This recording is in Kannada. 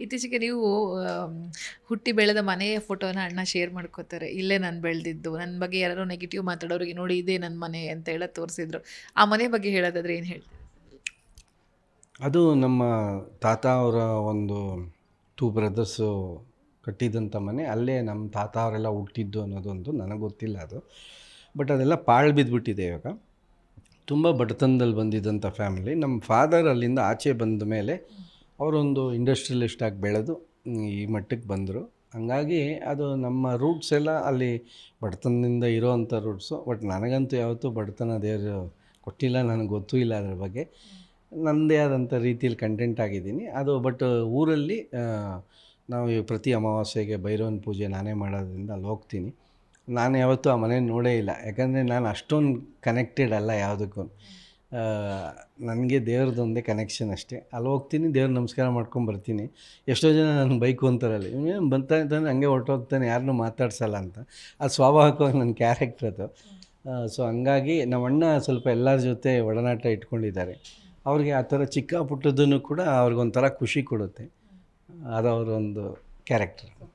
ಇತ್ತೀಚೆಗೆ ನೀವು ಹುಟ್ಟಿ ಬೆಳೆದ ಮನೆಯ ಫೋಟೋನ ಅಣ್ಣ ಶೇರ್ ಮಾಡ್ಕೋತಾರೆ. ಇಲ್ಲೇ ನಾನು ಬೆಳೆದಿದ್ದು. ನನ್ನ ಬಗ್ಗೆ ಯಾರೋ ನೆಗೆಟಿವ್ ಮಾತಾಡೋರಿಗೆ ನೋಡಿ ಇದೇ ನನ್ನ ಮನೆ ಅಂತ ಹೇಳ ತೋರಿಸಿದ್ರು. ಆ ಮನೆ ಬಗ್ಗೆ ಹೇಳೋದಾದ್ರೆ ಏನು ಹೇಳ್ತೀರಿ? ಅದು ನಮ್ಮ ತಾತ ಅವರ ಒಂದು ಟೂ ಬ್ರದರ್ಸು ಕಟ್ಟಿದಂಥ ಮನೆ. ಅಲ್ಲೇ ನಮ್ಮ ತಾತ ಅವರೆಲ್ಲ ಹುಟ್ಟಿದ್ದು ಅನ್ನೋದೊಂದು ನನಗೆ ಗೊತ್ತಿಲ್ಲ ಅದು. ಬಟ್ ಅದೆಲ್ಲ ಪಾಳು ಬಿದ್ದುಬಿಟ್ಟಿದೆ ಇವಾಗ. ತುಂಬ ಬಡತನದಲ್ಲಿ ಬಂದಿದ್ದಂಥ ಫ್ಯಾಮಿಲಿ ನಮ್ಮ ಫಾದರ್ ಅಲ್ಲಿಂದ ಆಚೆ ಬಂದ ಮೇಲೆ ಅವರೊಂದು ಇಂಡಸ್ಟ್ರಿಯಲಿಸ್ಟ್ ಆಗಿ ಬೆಳೆದು ಈ ಮಟ್ಟಕ್ಕೆ ಬಂದರು. ಹಂಗಾಗಿ ಅದು ನಮ್ಮ ರೂಟ್ಸ್ ಎಲ್ಲ ಅಲ್ಲಿ ಬಡತನದಿಂದ ಇರೋವಂಥ ರೂಟ್ಸು ಬಟ್ ನನಗಂತೂ ಯಾವತ್ತೂ ಬಡತನ ದೇವರು ಕೊಟ್ಟಿಲ್ಲ, ನನಗೆ ಗೊತ್ತೂ ಇಲ್ಲ ಅದ್ರ ಬಗ್ಗೆ. ನನ್ನದೇ ಆದಂಥ ರೀತಿಯಲ್ಲಿ ಕಂಟೆಂಟ್ ಆಗಿದ್ದೀನಿ. ಅದು ಬಟ್ ಊರಲ್ಲಿ ನಾವು ಪ್ರತಿ ಅಮಾವಾಸ್ಯೆಗೆ ಭೈರವನ ಪೂಜೆ ನಾನೇ ಮಾಡೋದ್ರಿಂದ ಅಲ್ಲಿ ಹೋಗ್ತೀನಿ. ನಾನು ಯಾವತ್ತೂ ಆ ಮನೆ ನೋಡೇ ಇಲ್ಲ. ಯಾಕಂದರೆ ನಾನು ಅಷ್ಟೊಂದು ಕನೆಕ್ಟೆಡ್ ಅಲ್ಲ ಯಾವುದಕ್ಕೂ. ನನಗೆ ದೇವ್ರದ್ದೊಂದೇ ಕನೆಕ್ಷನ್ ಅಷ್ಟೇ. ಅಲ್ಲಿ ಹೋಗ್ತೀನಿ, ದೇವ್ರ ನಮಸ್ಕಾರ ಮಾಡ್ಕೊಂಡು ಬರ್ತೀನಿ. ಎಷ್ಟೋ ಜನ ನನ್ನ ಬೈಕು ಅಂತಾರಲ್ಲಿ ಇವನೇನು ಬಂತಾ ಅಂತಂದರೆ ಹಂಗೆ ಹೊರ್ಟೋಗ್ತಾನೆ ಯಾರನ್ನೂ ಮಾತಾಡ್ಸಲ್ಲ ಅಂತ. ಅದು ಸ್ವಾಭಾವಿಕವಾಗಿ ನನ್ನ ಕ್ಯಾರೆಕ್ಟರ್ ಅದು. ಸೊ ಹಂಗಾಗಿ ನಮ್ಮ ಅಣ್ಣ ಸ್ವಲ್ಪ ಎಲ್ಲರ ಜೊತೆ ಒಡನಾಟ ಇಟ್ಕೊಂಡಿದ್ದಾರೆ. ಅವ್ರಿಗೆ ಆ ಥರ ಚಿಕ್ಕ ಪುಟ್ಟದನ್ನು ಕೂಡ ಅವ್ರಿಗೊಂಥರ ಖುಷಿ ಕೊಡುತ್ತೆ. ಅದು ಅವರೊಂದು ಕ್ಯಾರೆಕ್ಟರ್